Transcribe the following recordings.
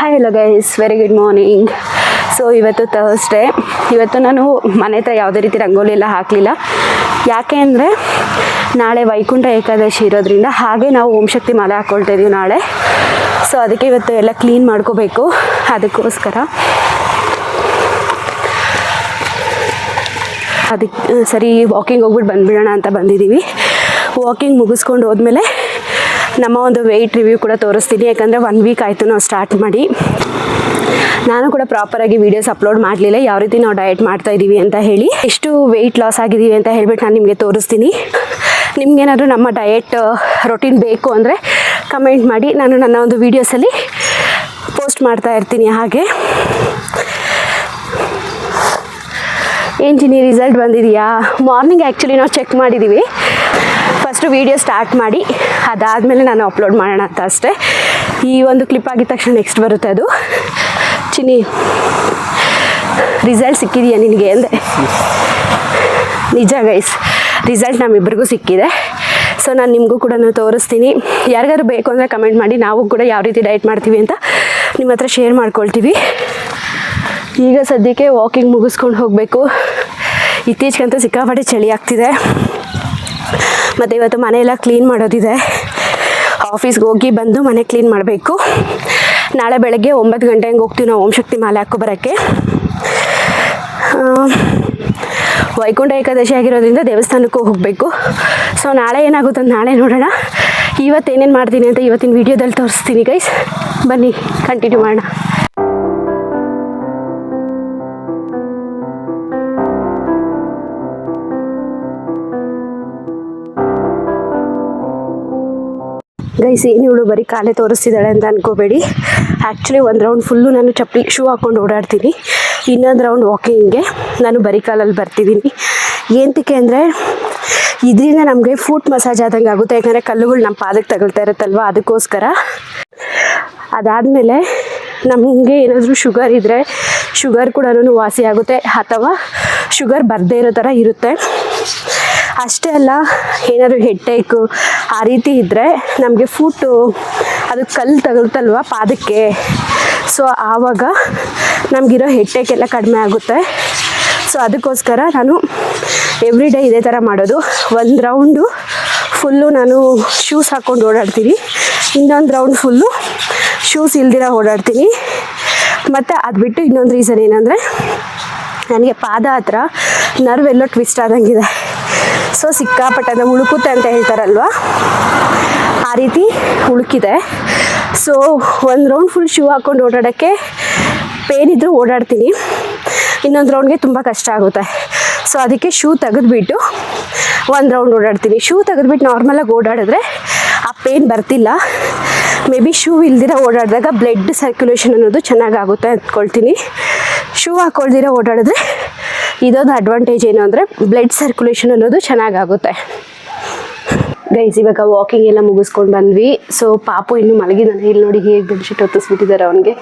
Hi hello guys very good morning so ಇವತ್ತು Thursday ಇವತ್ತು ನಾನು ಮನೆ ಹತ್ರ ಯಾವುದೇ ರೀತಿ ರಂಗೋಲಿ ಎಲ್ಲ ಹಾಕಲಿಲ್ಲ. ಯಾಕೆ ಅಂದರೆ ನಾಳೆ ವೈಕುಂಠ ಏಕಾದಶಿ ಇರೋದ್ರಿಂದ ಹಾಗೆ ನಾವು ಓಂ ಶಕ್ತಿ ಮಾಲೆ ಹಾಕ್ಕೊಳ್ತಾ ಇದೀವಿ ನಾಳೆ. ಸೊ ಅದಕ್ಕೆ ಇವತ್ತು ಎಲ್ಲ ಕ್ಲೀನ್ ಮಾಡ್ಕೋಬೇಕು. ಅದಕ್ಕೋಸ್ಕರ. ಅದಕ್ಕೆ, ಸರಿ ವಾಕಿಂಗ್ ಹೋಗ್ಬಿಟ್ಟು ಬಂದುಬಿಡೋಣ ಅಂತ ಬಂದಿದ್ದೀವಿ. ವಾಕಿಂಗ್ ಮುಗಿಸ್ಕೊಂಡು ಹೋದ್ಮೇಲೆ ನಮ್ಮ ಒಂದು ವೆಯ್ಟ್ ರಿವ್ಯೂ ಕೂಡ ತೋರಿಸ್ತೀನಿ. ಯಾಕಂದರೆ ಒನ್ ವೀಕ್ ಆಯಿತು ನಾವು ಸ್ಟಾರ್ಟ್ ಮಾಡಿ. ನಾನು ಕೂಡ ಪ್ರಾಪರಾಗಿ ವೀಡಿಯೋಸ್ ಅಪ್ಲೋಡ್ ಮಾಡಲಿಲ್ಲ. ಯಾವ ರೀತಿ ನಾವು ಡಯಟ್ ಮಾಡ್ತಾ ಇದ್ದೀವಿ ಅಂತ ಹೇಳಿ. ಎಷ್ಟು ವೆಯ್ಟ್ ಲಾಸ್ ಆಗಿದ್ದೀವಿ ಅಂತ ಹೇಳ್ಬಿಟ್ಟು ನಾನು ನಿಮಗೆ ತೋರಿಸ್ತೀನಿ. ನಿಮಗೇನಾದರೂ ನಮ್ಮ ಡಯಟ್ ರೊಟೀನ್ ಬೇಕು ಅಂದರೆ ಕಮೆಂಟ್ ಮಾಡಿ. ನಾನು ನನ್ನ ಒಂದು ವೀಡಿಯೋಸಲ್ಲಿ ಪೋಸ್ಟ್ ಮಾಡ್ತಾ ಇರ್ತೀನಿ ಹಾಗೆ. ಏನು ರಿಸಲ್ಟ್ ಬಂದಿದೆಯಾ? ಮಾರ್ನಿಂಗ್ ಆ್ಯಕ್ಚುಲಿ ನಾವು ಚೆಕ್ ಮಾಡಿದ್ದೀವಿ ಫಸ್ಟು ವೀಡಿಯೋ ಸ್ಟಾರ್ಟ್ ಮಾಡಿ, ಅದಾದಮೇಲೆ ನಾನು ಅಪ್ಲೋಡ್ ಮಾಡೋಣ ಅಂತ ಅಷ್ಟೇ. ಈ ಒಂದು ಕ್ಲಿಪ್ ಆಗಿದ ತಕ್ಷಣ ನೆಕ್ಸ್ಟ್ ಬರುತ್ತೆ ಅದು. ಚಿನಿ ರಿಸಲ್ಟ್ ಸಿಕ್ಕಿದೆಯಾ ನಿನಗೆ ಅಂದೆ? ನಿಜ ಗೈಸ್ ರಿಸಲ್ಟ್ ನಮ್ಮಿಬ್ಬರಿಗೂ ಸಿಕ್ಕಿದೆ. ಸೊ ನಾನು ನಿಮಗೂ ಕೂಡ ತೋರಿಸ್ತೀನಿ. ಯಾರಿಗಾದ್ರು ಬೇಕು ಅಂದರೆ ಕಮೆಂಟ್ ಮಾಡಿ, ನಾವು ಕೂಡ ಯಾವ ರೀತಿ ಡಯಟ್ ಮಾಡ್ತೀವಿ ಅಂತ ನಿಮ್ಮ ಹತ್ರ ಶೇರ್ ಮಾಡ್ಕೊಳ್ತೀವಿ. ಈಗ ಸದ್ಯಕ್ಕೆ ವಾಕಿಂಗ್ ಮುಗಿಸ್ಕೊಂಡು ಹೋಗಬೇಕು. ಇತ್ತೀಚೆಗಂತೂ ಸಿಕ್ಕಾಪಟ್ಟೆ ಚಳಿ ಆಗ್ತಿದೆ. ಮತ್ತು ಇವತ್ತು ಮನೆಯೆಲ್ಲ ಕ್ಲೀನ್ ಮಾಡೋದಿದೆ. ಆಫೀಸ್ಗೆ ಹೋಗಿ ಬಂದು ಮನೆ ಕ್ಲೀನ್ ಮಾಡಬೇಕು. ನಾಳೆ ಬೆಳಗ್ಗೆ ಒಂಬತ್ತು ಗಂಟೆ ಹಂಗೆ ಹೋಗ್ತೀವಿ ನಾವು ಓಂ ಶಕ್ತಿ ಮಾಲೆ ಹಾಕೋ ಬರೋಕ್ಕೆ. ವೈಕುಂಠ ಏಕಾದಶಿ ಆಗಿರೋದ್ರಿಂದ ದೇವಸ್ಥಾನಕ್ಕೂ ಹೋಗಬೇಕು. ಸೊ ನಾಳೆ ಏನಾಗುತ್ತೆ ನಾಳೆ ನೋಡೋಣ. ಇವತ್ತೇನೇನು ಮಾಡ್ತೀನಿ ಅಂತ ಇವತ್ತಿನ ವೀಡಿಯೋದಲ್ಲಿ ತೋರಿಸ್ತೀನಿ ಗೈಸ್ ಬನ್ನಿ ಕಂಟಿನ್ಯೂ ಮಾಡೋಣ. ಗೈಸ್ ಏನು ಇವಳು ಬರೀ ಕಾಲೇ ತೋರಿಸ್ತಿದ್ದಾಳೆ ಅಂತ ಅನ್ಕೋಬೇಡಿ. ಆ್ಯಕ್ಚುಲಿ ಒಂದು ರೌಂಡ್ ಫುಲ್ಲು ನಾನು ಚಪ್ಪಲಿ ಶೂ ಹಾಕ್ಕೊಂಡು ಓಡಾಡ್ತೀನಿ. ಇನ್ನೊಂದು ರೌಂಡ್ ವಾಕಿಂಗ್ಗೆ ನಾನು ಬರೀ ಕಾಲಲ್ಲಿ ಬರ್ತಿದ್ದೀನಿ. ಏನಕ್ಕೆ ಅಂದರೆ, ಇದರಿಂದ ನಮಗೆ ಫುಟ್ ಮಸಾಜ್ ಆದಂಗೆ ಆಗುತ್ತೆ. ಯಾಕಂದರೆ ಕಲ್ಲುಗಳು ನಮ್ಮ ಪಾದಕ್ಕೆ ತಗೊಳ್ತಾ ಇರುತ್ತಲ್ವ? ಅದಕ್ಕೋಸ್ಕರ. ಅದಾದಮೇಲೆ ನಮಗೆ ಏನಾದರೂ ಶುಗರ್ ಇದ್ದರೆ ಶುಗರ್ ಕೂಡ ವಾಸಿ ಆಗುತ್ತೆ. ಅಥವಾ ಶುಗರ್ ಬರದೇ ಇರೋ ಥರ ಇರುತ್ತೆ. ಅಷ್ಟೇ ಅಲ್ಲ, ಏನಾದರೂ ಹೆಡ್ಟೇಕು ಆ ರೀತಿ ಇದ್ದರೆ ನಮಗೆ ಫುಟ್ಟು ಅದು ಕಲ್ಲು ತಗುಲ್ತಲ್ವ ಪಾದಕ್ಕೆ. ಸೊ ಆವಾಗ ನಮಗಿರೋ ಹೆಟ್ಟೆಕ್ಕೆಲ್ಲ ಕಡಿಮೆ ಆಗುತ್ತೆ. ಸೊ ಅದಕ್ಕೋಸ್ಕರ ನಾನು ಎವ್ರಿ ಡೇ ಇದೇ ಥರ ಮಾಡೋದು. ಒಂದು ರೌಂಡು ಫುಲ್ಲು ನಾನು ಶೂಸ್ ಹಾಕ್ಕೊಂಡು ಓಡಾಡ್ತೀನಿ. ಇನ್ನೊಂದು ರೌಂಡ್ ಫುಲ್ಲು ಶೂಸ್ ಇಲ್ದಿರ ಓಡಾಡ್ತೀನಿ. ಮತ್ತು ಅದು ಬಿಟ್ಟು ಇನ್ನೊಂದು ರೀಸನ್ ಏನಂದರೆ, ನನಗೆ ಪಾದ ಹತ್ರ ನರ್ವ್ ಎಲ್ಲೋ ಟ್ವಿಸ್ಟ್ ಆದಂಗಿದೆ. ಸೊ ಸಿಕ್ಕಾಪಟ್ಟೆ ಅಂದರೆ ಉಳುಕುತ್ತೆ ಅಂತ ಹೇಳ್ತಾರಲ್ವ? ಆ ರೀತಿ ಉಳುಕಿದೆ ಸೊ ಒಂದು ರೌಂಡ್ ಫುಲ್ ಶೂ ಹಾಕ್ಕೊಂಡು ಓಡಾಡೋಕ್ಕೆ ಪೇನ್ ಇದ್ದರೂ ಓಡಾಡ್ತೀನಿ. ಇನ್ನೊಂದು ರೌಂಡ್ಗೆ ತುಂಬ ಕಷ್ಟ ಆಗುತ್ತೆ. ಸೊ ಅದಕ್ಕೆ ಶೂ ತೆಗೆದುಬಿಟ್ಟು ಒಂದು ರೌಂಡ್ ಓಡಾಡ್ತೀನಿ. ಶೂ ತೆಗೆದುಬಿಟ್ಟು ನಾರ್ಮಲಾಗಿ ಓಡಾಡಿದ್ರೆ ಆ ಪೇನ್ ಬರ್ತಿಲ್ಲ. ಮೇ ಬಿ ಶೂ ಇಲ್ದಿರ ಓಡಾಡಿದಾಗ ಬ್ಲಡ್ ಸರ್ಕ್ಯುಲೇಷನ್ ಅನ್ನೋದು ಚೆನ್ನಾಗಾಗುತ್ತೆ ಅಂದ್ಕೊಳ್ತೀನಿ. ಶೂ ಹಾಕೊಳ್ದಿರ ಓಡಾಡಿದ್ರೆ ಇದೊಂದು ಅಡ್ವಾಂಟೇಜ್ ಏನು ಅಂದರೆ ಬ್ಲಡ್ ಸರ್ಕ್ಯುಲೇಷನ್ ಅನ್ನೋದು ಚೆನ್ನಾಗಾಗುತ್ತೆ. ಗೈಸ್ ಇವಾಗ ವಾಕಿಂಗ್ ಎಲ್ಲ ಮುಗಿಸ್ಕೊಂಡು ಬಂದ್ವಿ. ಸೊ ಪಾಪು ಇನ್ನು ಮಲಗಿದಾನೆ ಇಲ್ಲಿ ನೋಡಿ ಹೇಗೆ ಬೆಡ್ಶೀಟ್ ಹೊತ್ತಿಸ್ಬಿಟ್ಟಿದ್ದಾರೆ ಅವನಿಗೆ.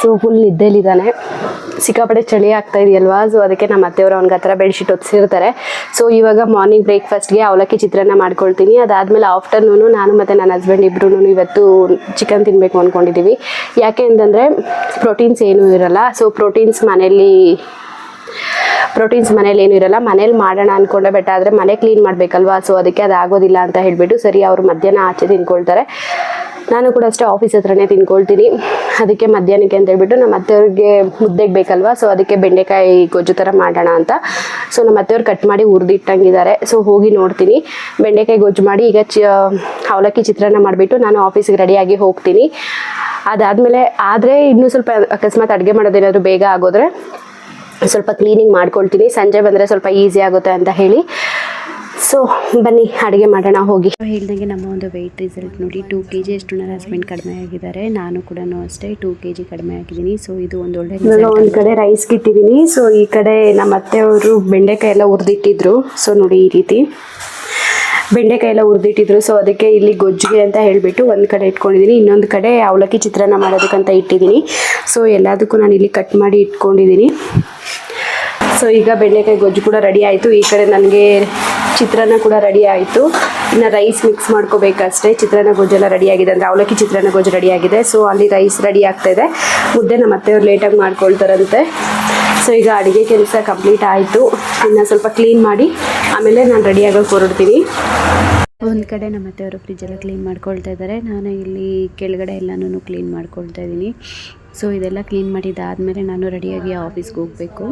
ಸೊ ಫುಲ್ ನಿದ್ದೆಲಿದ್ದಾನೆ ಸಿಕ್ಕಾಪಟ್ಟೆ ಚಳಿ ಆಗ್ತಾ ಇದೆಯಲ್ವಾ? ಸೊ ಅದಕ್ಕೆ ನಮ್ಮ ಅತ್ತೆಯವರು ಅವ್ನಿಗೆ ಹತ್ರ ಬೆಡ್ಶೀಟ್ ಒತ್ತಿಸಿರ್ತಾರೆ ಸೊ ಇವಾಗ ಮಾರ್ನಿಂಗ್ ಬ್ರೇಕ್ಫಾಸ್ಟ್ಗೆ ಅವಲಕ್ಕಿ ಚಿತ್ರಾನ್ನ ಮಾಡ್ಕೊಳ್ತೀನಿ. ಅದಾದಮೇಲೆ ಆಫ್ಟರ್ನೂನು ನಾನು ಮತ್ತು ನನ್ನ ಹಸ್ಬೆಂಡ್ ಇಬ್ಬರೂ ಇವತ್ತು ಚಿಕನ್ ತಿನ್ನಬೇಕು ಅಂದ್ಕೊಂಡಿದ್ದೀವಿ ಯಾಕೆ ಅಂತಂದರೆ ಪ್ರೋಟೀನ್ಸ್ ಏನೂ ಇರಲ್ಲ. ಸೊ ಪ್ರೋಟೀನ್ಸ್ ಮನೆಯಲ್ಲಿ ಪ್ರೋಟೀನ್ಸ್ ಮನೇಲಿ ಏನೂ ಇರಲ್ಲ. ಮನೇಲಿ ಮಾಡೋಣ ಅಂದ್ಕೊಂಡೆ ಬೆಟ್ಟ ಆದರೆ ಮನೆ ಕ್ಲೀನ್ ಮಾಡಬೇಕಲ್ವಾ? ಸೊ ಅದಕ್ಕೆ ಅದು ಆಗೋದಿಲ್ಲ ಅಂತ ಹೇಳಿಬಿಟ್ಟು ಸರಿ, ಅವರು ಮಧ್ಯಾಹ್ನ ಆಚೆ ತಿನ್ಕೊಳ್ತಾರೆ. ನಾನು ಕೂಡ ಅಷ್ಟೇ ಆಫೀಸ್ ಹತ್ರನೇ ತಿನ್ಕೊಳ್ತೀನಿ. ಅದಕ್ಕೆ ಮಧ್ಯಾಹ್ನಕ್ಕೆ ಅಂತ ಹೇಳ್ಬಿಟ್ಟು ನಮ್ಮ ಅತ್ತೆಯವ್ರಿಗೆ ಮುದ್ದೆಗೆ ಬೇಕಲ್ವಾ? ಸೊ ಅದಕ್ಕೆ ಬೆಂಡೆಕಾಯಿ ಗೊಜ್ಜು ಥರ ಮಾಡೋಣ ಅಂತ. ಸೊ ನಮ್ಮ ಅತ್ತೆಯವ್ರು ಕಟ್ ಮಾಡಿ ಹುರಿದಿಟ್ಟಂಗಿದ್ದಾರೆ. ಸೊ ಹೋಗಿ ನೋಡ್ತೀನಿ. ಬೆಂಡೆಕಾಯಿ ಗೊಜ್ಜು ಮಾಡಿ ಈಗ ಅವಲಕ್ಕಿ ಚಿತ್ರಾನ್ನ ಮಾಡಿಬಿಟ್ಟು ನಾನು ಆಫೀಸಿಗೆ ರೆಡಿಯಾಗಿ ಹೋಗ್ತೀನಿ. ಅದಾದಮೇಲೆ, ಆದರೆ ಇನ್ನೂ ಸ್ವಲ್ಪ ಅಕಸ್ಮಾತ್ ಅಡುಗೆ ಮಾಡೋದೇನಾದರೂ ಬೇಗ ಆಗೋದ್ರೆ ಸ್ವಲ್ಪ ಕ್ಲೀನಿಂಗ್ ಮಾಡ್ಕೊಳ್ತೀನಿ. ಸಂಜೆ ಬಂದರೆ ಸ್ವಲ್ಪ ಈಸಿ ಆಗುತ್ತೆ ಅಂತ ಹೇಳಿ. ಸೊ ಬನ್ನಿ ಅಡುಗೆ ಮಾಡೋಣ ಹೋಗಿ. ಹೇಳ್ದಂಗೆ ನಮ್ಮ ಒಂದು ವೆಯ್ಟ್ ರಿಸಲ್ಟ್ ನೋಡಿ ಟೂ ಕೆ ಜಿ ಅಷ್ಟು ನನ್ನ ಹಸ್ಬೆಂಡ್ ಕಡಿಮೆ ಆಗಿದ್ದಾರೆ. ನಾನು ಕೂಡ ಅಷ್ಟೇ ಟೂ ಕೆ ಜಿ ಕಡಿಮೆ ಆಗಿದ್ದೀನಿ. ಸೊ ಇದು ಒಂದು ಒಳ್ಳೆ ಒಂದು ಕಡೆ ರೈಸ್ಗೆ ಇಟ್ಟಿದ್ದೀನಿ ಸೊ ಈ ಕಡೆ ನಮ್ಮ ಅತ್ತೆಯವರು ಬೆಂಡೆಕಾಯಿ ಎಲ್ಲ ಹುರಿದಿಟ್ಟಿದ್ರು. ಸೊ ನೋಡಿ ಈ ರೀತಿ. ಬೆಂಡೆಕಾಯಿ ಎಲ್ಲ ಹುರಿದಿಟ್ಟಿದ್ರು. ಸೊ ಅದಕ್ಕೆ ಇಲ್ಲಿ ಗೊಜ್ಜಿಗೆ ಅಂತ ಹೇಳಿಬಿಟ್ಟು ಒಂದು ಕಡೆ ಇಟ್ಕೊಂಡಿದ್ದೀನಿ. ಇನ್ನೊಂದು ಕಡೆ ಅವಲಕ್ಕಿ ಚಿತ್ರಾನ್ನ ಮಾಡೋದಕ್ಕಂತ ಇಟ್ಟಿದ್ದೀನಿ. ಸೊ ಎಲ್ಲದಕ್ಕೂ ನಾನು ಇಲ್ಲಿ ಕಟ್ ಮಾಡಿ ಇಟ್ಕೊಂಡಿದ್ದೀನಿ. ಸೊ ಈಗ ಬೆಂಡೆಕಾಯಿ ಗೊಜ್ಜು ಕೂಡ ರೆಡಿ ಆಯಿತು. ಈ ಕಡೆ ನನಗೆ ಚಿತ್ರಾನ್ನ ಕೂಡ ರೆಡಿ ಆಯಿತು. ಇನ್ನು ರೈಸ್ ಮಿಕ್ಸ್ ಮಾಡ್ಕೋಬೇಕಷ್ಟೇ. ಚಿತ್ರಾನ್ನ ಗೊಜ್ಜೆಲ್ಲ ರೆಡಿ ಆಗಿದೆ ಅಂದರೆ ಅವಲಕ್ಕಿ ಚಿತ್ರಾನ್ನ ಗೊಜ್ಜು ಆಗಿದೆ. ಸೊ ಅಲ್ಲಿ ರೈಸ್ ರೆಡಿ ಆಗ್ತಾ ಇದೆ. ಮುದ್ದೆ ನಮ್ಮ ಅತ್ತೆಯವ್ರು ಲೇಟಾಗಿ ಮಾಡ್ಕೊಳ್ತಾರಂತೆ. ಸೊ ಈಗ ಅಡುಗೆ ಕೆಲಸ ಕಂಪ್ಲೀಟ್ ಆಯಿತು. ಇನ್ನು ಸ್ವಲ್ಪ ಕ್ಲೀನ್ ಮಾಡಿ ಆಮೇಲೆ ನಾನು ರೆಡಿ ಆಗೋಕೆ ಹೊರಡ್ತೀನಿ. ಒಂದು ಕಡೆ ನಮ್ಮ ಅತ್ತೆಯವರು ಫ್ರಿಜ್ಜೆಲ್ಲ ಕ್ಲೀನ್ ಮಾಡ್ಕೊಳ್ತಾ ಇದ್ದಾರೆ. ನಾನು ಇಲ್ಲಿ ಕೆಳಗಡೆ ಎಲ್ಲನೂ ಕ್ಲೀನ್ ಮಾಡ್ಕೊಳ್ತಾ ಇದ್ದೀನಿ. ಸೊ ಇದೆಲ್ಲ ಕ್ಲೀನ್ ಮಾಡಿದ್ದಾದಮೇಲೆ ನಾನು ರೆಡಿಯಾಗಿ ಆಫೀಸ್ಗೆ ಹೋಗಬೇಕು.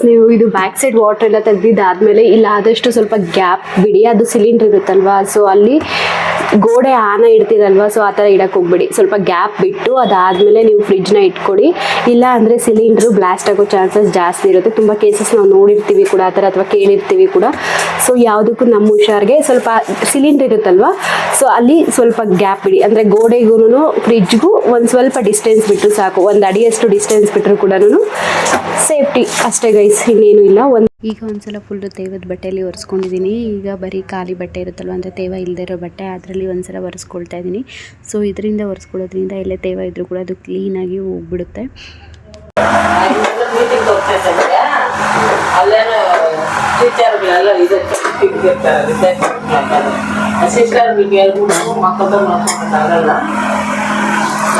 ಗೈಸ್ ನೀವು ಇದು ಬ್ಯಾಕ್ ಸೈಡ್ ವಾಟರ್ ಎಲ್ಲ ತೆಗೆದಿದ್ದಾದ್ಮೇಲೆ ಇಲ್ಲ ಆದಷ್ಟು ಸ್ವಲ್ಪ ಗ್ಯಾಪ್ ಬಿಡಿ, ಅದು ಸಿಲಿಂಡರ್ ಇರುತ್ತಲ್ವಾ? ಸೊ ಅಲ್ಲಿ ಗೋಡೆ ಆನ ಇಡ್ತೀರಲ್ವಾ ಸೊ ಆ ಥರ ಇಡಕ್ಕೆ ಹೋಗ್ಬಿಡಿ. ಸ್ವಲ್ಪ ಗ್ಯಾಪ್ ಬಿಟ್ಟು ಅದಾದಮೇಲೆ ನೀವು ಫ್ರಿಜ್ನ ಇಟ್ಕೊಡಿ. ಇಲ್ಲ ಅಂದ್ರೆ ಸಿಲಿಂಡ್ರು ಬ್ಲಾಸ್ಟ್ ಆಗೋ ಚಾನ್ಸಸ್ ಜಾಸ್ತಿ ಇರುತ್ತೆ. ತುಂಬ ಕೇಸಸ್ ನಾವು ನೋಡಿರ್ತೀವಿ ಕೂಡ, ಆ ಥರ ಅಥವಾ ಕೇಳಿರ್ತೀವಿ ಕೂಡ. ಸೊ ಯಾವುದಕ್ಕೂ ನಮ್ಮ ಹುಷಾರ್ಗೆ ಸ್ವಲ್ಪ ಸಿಲಿಂಡರ್ ಇರುತ್ತಲ್ವಾ ಸೊ ಅಲ್ಲಿ ಸ್ವಲ್ಪ ಗ್ಯಾಪ್ ಬಿಡಿ ಅಂದರೆ ಗೋಡೆಗೂ ಫ್ರಿಜ್ಗೂ ಒಂದು ಸ್ವಲ್ಪ ಡಿಸ್ಟೆನ್ಸ್ ಬಿಟ್ಟು ಸಾಕು. ಒಂದು ಅಡಿಯಷ್ಟು ಡಿಸ್ಟೆನ್ಸ್ ಬಿಟ್ಟರು ಕೂಡ ಸೇಫ್ಟಿ ಅಷ್ಟೇ ಗೈಸ್ ಇನ್ನೇನು ಇಲ್ಲ. ಒಂದು ಈಗ ಒಂದ್ಸಲ ಫುಲ್ಲು ತೇವದ ಬಟ್ಟೆಯಲ್ಲಿ ಒರೆಸ್ಕೊಂಡಿದ್ದೀನಿ ಈಗ ಬರೀ ಖಾಲಿ ಬಟ್ಟೆ ಇರುತ್ತಲ್ವ, ಅಂದರೆ ತೇವ ಇಲ್ಲದೇ ಇರೋ ಬಟ್ಟೆ ಅದರಲ್ಲಿ ಒಂದ್ಸಲ ಒರೆಸ್ಕೊಳ್ತಾ ಇದ್ದೀನಿ ಸೊ ಇದರಿಂದ ಒರೆಸ್ಕೊಳ್ಳೋದ್ರಿಂದ ಎಲ್ಲೇ ತೇವ ಇದ್ರೂ ಕೂಡ ಅದು ಕ್ಲೀನಾಗಿ ಹೋಗ್ಬಿಡುತ್ತೆ.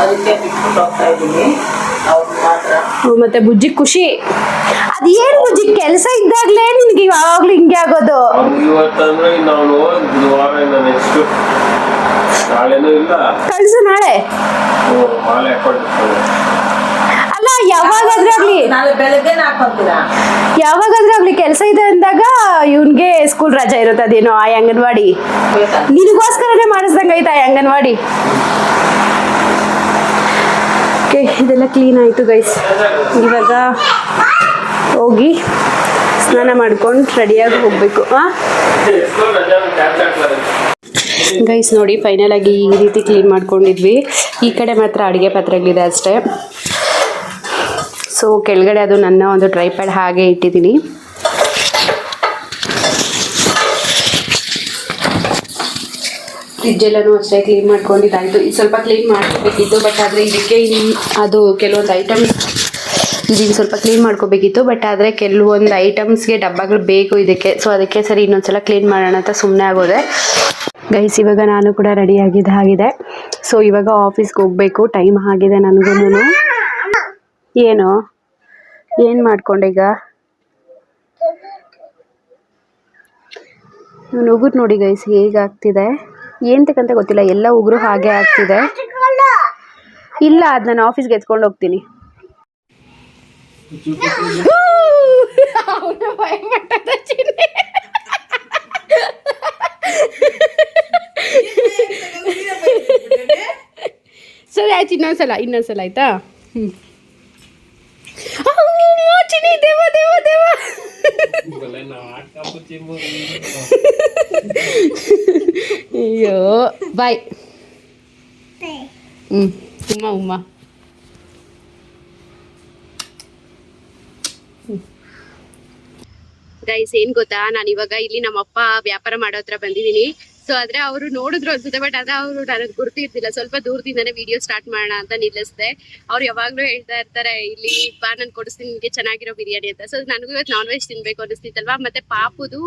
ಅದಕ್ಕೆ ಬಿಟ್ಬಿಟ್ಟು ಹೋಗ್ತಾ ಇದ್ದೀನಿ ಮತ್ತೆ ಬುಜ್ಜಿ ಖುಷಿ. ಅದೇನ್ ಬುಜ್ಜಿ ಕೆಲಸ ಇದ್ದಾಗ್ಲೇ ನಿನ್ಗೆ ಯಾವಾಗ್ಲೂ ಹಿಂಗೆ ಆಗೋದು. ಇವತ್ತಂದ್ರೆ ಇನ್ನು ಅವನು ಬುಧವಾರ ನೆಕ್ಸ್ಟ್ ನಾಳೆನೂ ಇಲ್ಲ. ಕಳ್ಸು ನಾಳೆ. ಮಾಲೆ ಅಲ್ಲ ಯಾವಾಗಾದ್ರೂ ಆಗ್ಲಿ. ನಾಳೆ ಬೆಳಗ್ಗೆ ಹಾಕೊಂತೀರಾ? ಯಾವಾಗಾದ್ರೂ ಆಗ್ಲಿ ಕೆಲಸ ಇದೆ ಅಂದಾಗ ಇವನ್ಗೆ ಸ್ಕೂಲ್ ರಜಾ ಇರುತ್ತೆ ಅದೇನೋ ಆ ಅಂಗನವಾಡಿ. ನಿನಗೋಸ್ಕರನೇ ಮಾಡಿಸ್ದಂಗೆ ಐತಾ ಆ ಅಂಗನವಾಡಿ? ಓಕೆ, ಇದೆಲ್ಲ ಕ್ಲೀನ್ ಆಯಿತು ಗೈಸ್ ಇವಾಗ ಹೋಗಿ ಸ್ನಾನ ಮಾಡ್ಕೊಂಡು ರೆಡಿಯಾಗಿ ಹೋಗಬೇಕು ಗೈಸ್ ನೋಡಿ ಫೈನಲ್ ಆಗಿ ಈ ರೀತಿ ಕ್ಲೀನ್ ಮಾಡ್ಕೊಂಡಿದ್ವಿ. ಈ ಕಡೆ ಮಾತ್ರ ಅಡುಗೆ ಪಾತ್ರೆಗಳಿದೆ ಅಷ್ಟೇ. ಸೊ ಕೆಳಗಡೆ ಅದು ನನ್ನ ಒಂದು ಡ್ರೈ ಪ್ಯಾಡ್ ಹಾಗೆ ಇಟ್ಟಿದ್ದೀನಿ. ಫ್ರಿಜ್ಜೆಲ್ಲನೂ ಅಷ್ಟೇ ಕ್ಲೀನ್ ಮಾಡ್ಕೊಂಡಿದ್ದಾಯಿತು. ಇದು ಸ್ವಲ್ಪ ಕ್ಲೀನ್ ಮಾಡ್ಕೋಬೇಕಿತ್ತು ಬಟ್ ಆದರೆ ಇದಕ್ಕೆ ಅದು ಕೆಲವೊಂದು ಐಟಮ್ಸ್ ಇದನ್ನು ಸ್ವಲ್ಪ ಕ್ಲೀನ್ ಮಾಡ್ಕೋಬೇಕಿತ್ತು ಬಟ್ ಆದರೆ ಕೆಲವೊಂದು ಐಟಮ್ಸ್ಗೆ ಡಬ್ಬಗಳು ಬೇಕು ಇದಕ್ಕೆ. ಸೊ ಅದಕ್ಕೆ ಸರಿ ಇನ್ನೊಂದ್ಸಲ ಕ್ಲೀನ್ ಮಾಡೋಣ ಅಂತ ಸುಮ್ಮನೆ ಆಗೋದೆ. ಗೈಸ್ ಇವಾಗ ನಾನು ಕೂಡ ರೆಡಿ ಆಗಿದ್ದು ಆಗಿದೆ ಸೊ ಇವಾಗ ಆಫೀಸ್ಗೆ ಹೋಗಬೇಕು. ಟೈಮ್ ಆಗಿದೆ ನನಗೂ ಏನು? ಏನು ಮಾಡ್ಕೊಂಡೀಗ ನಾನು ಉಗುರು ನೋಡಿ ಗೈಸ್ ಹೇಗಾಗ್ತಿದೆ? ಏಂತಕ್ಕಂತ ಗೊತ್ತಿಲ್ಲ ಎಲ್ಲ ಉಗುರು ಹಾಗೆ ಆಗ್ತಿದೆ. ಇಲ್ಲ ಅದು ನಾನು ಆಫೀಸ್ಗೆ ಎತ್ಕೊಂಡು ಹೋಗ್ತೀನಿ. ಸರಿ ಆಯ್ತು ಇನ್ನೊಂದ್ಸಲ ಇನ್ನೊಂದ್ಸಲ ಆಯ್ತಾ? ಹ್ಞೂ ದೇವ ದೇವ ದೇವ. ಅಯ್ಯೋ ಬಾಯ್ ಹ್ಮ್ ಉಮ್ಮ ಉಮ್ಮ ಗೈಸ್ ಏನ್ ಗೊತ್ತಾ? ನಾನು ಇವಾಗ ಇಲ್ಲಿ ನಮ್ಮ ಅಪ್ಪ ವ್ಯಾಪಾರ ಮಾಡೋ ಹತ್ರ ಬಂದಿದ್ದೀನಿ. ಸೊ ಆದ್ರೆ ಅವರು ನೋಡಿದ್ರು ಅನ್ಸುತ್ತೆ ಬಟ್ ಅದ ಅವರು ನನಗೆ ಗುರ್ತಿರ್ತಿಲ್ಲ. ಸ್ವಲ್ಪ ದೂರದಿಂದಾನೇ ವಿಡಿಯೋ ಸ್ಟಾರ್ಟ್ ಮಾಡೋಣ ಅಂತ ನಿಲ್ಲಿಸ್ದೆ. ಅವ್ರು ಯಾವಾಗ್ಲೂ ಹೇಳ್ತಾ ಇರ್ತಾರೆ, ಇಲ್ಲಿ ಬಾ, ನಾನು ಕೊಡಿಸ್ತೀನಿ ನಿಮಗೆ ಚೆನ್ನಾಗಿರೋ ಬಿರಿಯಾನಿ ಅಂತ. ಸೊ ನನಗೂ ಇವತ್ತು ನಾನ್ ವೆಜ್ ತಿನ್ಬೇಕು ಅನಿಸ್ತಿತ್ತಲ್ವಾ? ಮತ್ತೆ ಪಾಪುದು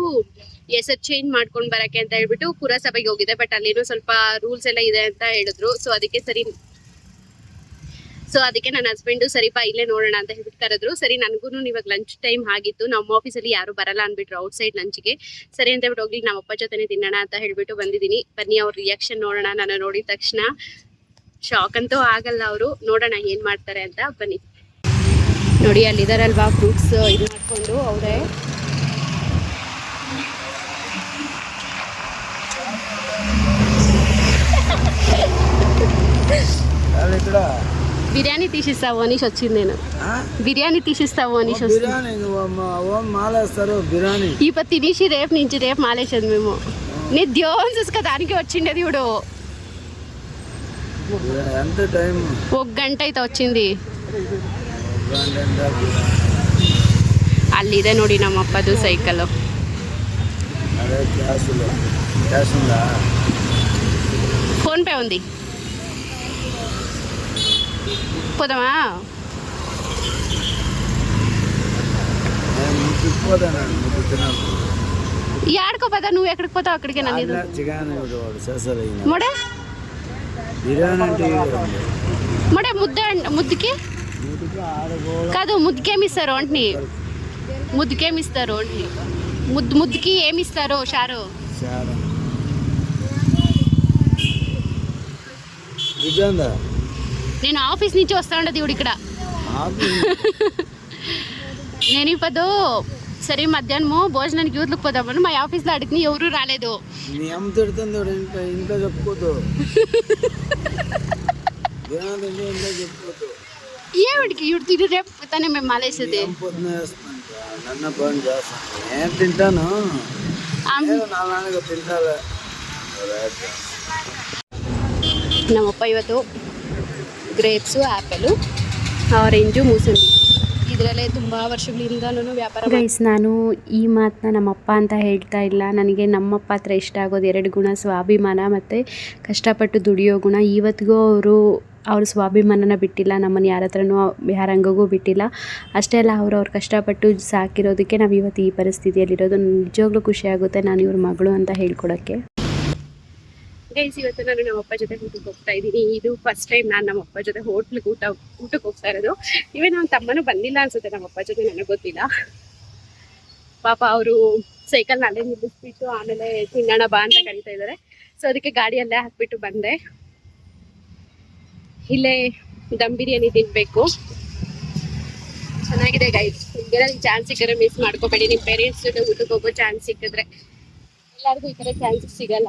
ಹೆಸರು ಚೇಂಜ್ ಮಾಡ್ಕೊಂಡು ಬರಕ್ಕೆ ಅಂತ ಹೇಳ್ಬಿಟ್ಟು ಪುರಸಭೆಗೆ ಹೋಗಿದೆ ಬಟ್ ಅಲ್ಲೇನೋ ಸ್ವಲ್ಪ ರೂಲ್ಸ್ ಎಲ್ಲ ಇದೆ ಅಂತ ಹೇಳಿದ್ರು. ಸೊ ಅದಕ್ಕೆ ಸರಿ. ಸೊ ಅದಕ್ಕೆ ನನ್ನ ಹಸ್ಬೆಂಡು ಸರಿಪಾ, ಇಲ್ಲೇ ನೋಡೋಣ ಅಂತ ಹೇಳ್ಬಿಟ್ಟು ಕರೆದ್ರು. ಸರಿ ನನಗೂ ಇವಾಗ ಲಂಚ್ ಟೈಮ್ ಆಗಿತ್ತು. ನಮ್ಮ ಆಫೀಸಲ್ಲಿ ಯಾರು ಬರಲ್ಲ ಅಂದ್ಬಿಟ್ರು ಔಟ್ ಸೈಡ್ ಲಂಚ್ಗೆ ಸರಿ ಅಂತ ಹೇಳ್ಬಿಟ್ಟು ಹೋಗ್ಲಿ, ನಮ್ಮ ಅಪ್ಪ ಜೊತೆನೆ ತಿನ್ನೋಣ ಅಂತ ಹೇಳ್ಬಿಟ್ಟು ಬಂದಿದ್ದೀನಿ. ಬನ್ನಿ, ಅವ್ರ ರಿಯಾಕ್ಷನ್ ನೋಡೋಣ. ನಾನು ನೋಡಿದ ತಕ್ಷಣ ಶಾಕ್ ಅಂತೂ ಆಗಲ್ಲ ಅವರು. ನೋಡೋಣ ಏನು ಮಾಡ್ತಾರೆ ಅಂತ. ಬನ್ನಿ. ನೋಡಿ ಅಲ್ಲಿದ್ದಾರಲ್ವಾ ಫ್ರೂಟ್ಸ್ ಇದು ಮಾಡ್ಕೊಂಡು. ಅವರೇ బిర్యానీ తీసిస్తావు అనీష్ వచ్చింది నేను బిర్యానీ తీసిస్తావు అనీష్ వస్తుంది బిర్యానీ ఓం మాలేస్తారు బిర్యానీ ఇప్పుడు తినేసి రేపు నుంచి రేపు మాలేసేది మేము నీ దేవుని చూసుక దానికి వచ్చిండేది ఇప్పుడు ఎంత టైం ఒక గంట అయితే వచ్చింది ಅಲ್ಲಿ ಇದೆ ನೋಡಿ ನಮ್ಮ ಅಪ್ಪದು ಸೈಕಲ್ అదే క్లాసులో క్లాస్ ఉందా ఫోన్ పే ఉంది పోదామా? ఈ ఆడుకో పదా? నువ్వు ఎక్కడికి పోతావు? అక్కడికే మొడే? మొడే ముద్ద ముద్దుకి? కాదు ముద్దుకేమి ఇస్తారు ఒంటిని ముద్దుకేమి ఇస్తారు ఒంటిని ముద్దు ముద్దుకి ఏమి ఇస్తారు షారు? షారు. నేను ఆఫీస్ నుంచి వస్తా ఉండదు ఇవిడు ఇక్కడ నేను ఇప్పుడు సరే మధ్యాహ్నము భోజనానికి యూత్లకు పోదామని మా ఆఫీస్లో అడిగిన ఎవరు రాలేదు నీ అమ్మ తిడుతుంది వాడు ఇంట్లో ఇంట్లో చెప్పుకోదు బిర్యానీ తింటే ఇంట్లో చెప్పుకోదు ఏమిడికి ఇవి తిని రేపు పోతానే మేము మాలేసేది ఏం పొద్దున వేస్తాను నన్న బంద్ చేస్తాను నేను తింటాను ఆమ్- నేను నా నాన్నగా తింటాలే ನಮ್ಮಪ್ಪ ಇವತ್ತು ಗ್ರೇಪ್ಸು ಆ್ಯಪಲು ಆರೆಂಜು ಮೂಸಂಬಿ ಇದರಲ್ಲೇ ತುಂಬ ವರ್ಷಗಳಿಂದಲೂ ವ್ಯಾಪಾರ ಗೈಸ್ ನಾನು ಈ ಮಾತನ್ನ ನಮ್ಮಪ್ಪ ಅಂತ ಹೇಳ್ತಾ ಇಲ್ಲ. ನನಗೆ ನಮ್ಮಪ್ಪ ಹತ್ರ ಇಷ್ಟ ಆಗೋದು ಎರಡು ಗುಣ ಸ್ವಾಭಿಮಾನ ಮತ್ತು ಕಷ್ಟಪಟ್ಟು ದುಡಿಯೋ ಗುಣ. ಇವತ್ತಿಗೂ ಅವರು ಅವ್ರ ಸ್ವಾಭಿಮಾನನ ಬಿಟ್ಟಿಲ್ಲ. ನಮ್ಮನ್ನು ಯಾರ ಹತ್ರನೂ, ಯಾರ ಹಂಗಗೂ ಬಿಟ್ಟಿಲ್ಲ. ಅಷ್ಟೇ ಅಲ್ಲ, ಅವರು ಅವ್ರು ಕಷ್ಟಪಟ್ಟು ಸಾಕಿರೋದಕ್ಕೆ ನಾವು ಇವತ್ತು ಈ ಪರಿಸ್ಥಿತಿಯಲ್ಲಿರೋದು ನಿಜವಾಗ್ಲೂ ಖುಷಿ ಆಗುತ್ತೆ. ನಾನು ಇವ್ರ ಮಗಳು ಅಂತ ಹೇಳ್ಕೊಡೋಕ್ಕೆ. ಗೈಸ್ ಇವತ್ತು ನಾನು ನಮ್ಮ ಅಪ್ಪ ಜೊತೆ ಊಟಕ್ಕೆ ಹೋಗ್ತಾ ಇದ್ದೀನಿ. ಇದು ಫಸ್ಟ್ ಟೈಮ್ ನಾನು ನಮ್ಮ ಅಪ್ಪ ಜೊತೆ ಹೋಟ್ಲಿಗೆ ಊಟ, ಊಟಕ್ಕೆ ಹೋಗ್ತಾ ಇರೋದು. ಇವೇ ನಮ್ಮ ತಮ್ಮನೂ ಬಂದಿಲ್ಲ ಅನ್ಸುತ್ತೆ ನಮ್ಮ ಅಪ್ಪ ಜೊತೆ, ನನಗೆ ಗೊತ್ತಿಲ್ಲ. ಪಾಪ ಅವರು ಸೈಕಲ್ ಅಲ್ಲೇ ನಿಲ್ಲಿಸ್ಬಿಟ್ಟು ಆಮೇಲೆ ತಿನ್ನೋಣ ಬಾ ಅಂತ ಕರಿತಾ ಇದ್ದಾರೆ. ಸೊ ಅದಕ್ಕೆ ಗಾಡಿಯಲ್ಲೇ ಹಾಕ್ಬಿಟ್ಟು ಬಂದೆ. ಇಲ್ಲೇ ದಮ್ ಬಿರಿಯಾನಿ ತಿನ್ಬೇಕು. ಚೆನ್ನಾಗಿದೆ ಗೈಸ್ ನಿಮ್ಗೆ ಚಾನ್ಸ್ ಸಿಕ್ಕಿದ್ರೆ ಮಿಸ್ ಮಾಡ್ಕೋಬೇಡಿ. ನಿಮ್ಮ ಪೇರೆಂಟ್ಸ್ ಜೊತೆ ಊಟಕ್ಕೆ ಹೋಗೋ ಚಾನ್ಸ್ ಸಿಕ್ಕಿದ್ರೆ. ಎಲ್ಲರಿಗೂ ಈ ಥರ ಚಾನ್ಸ್ ಸಿಗಲ್ಲ.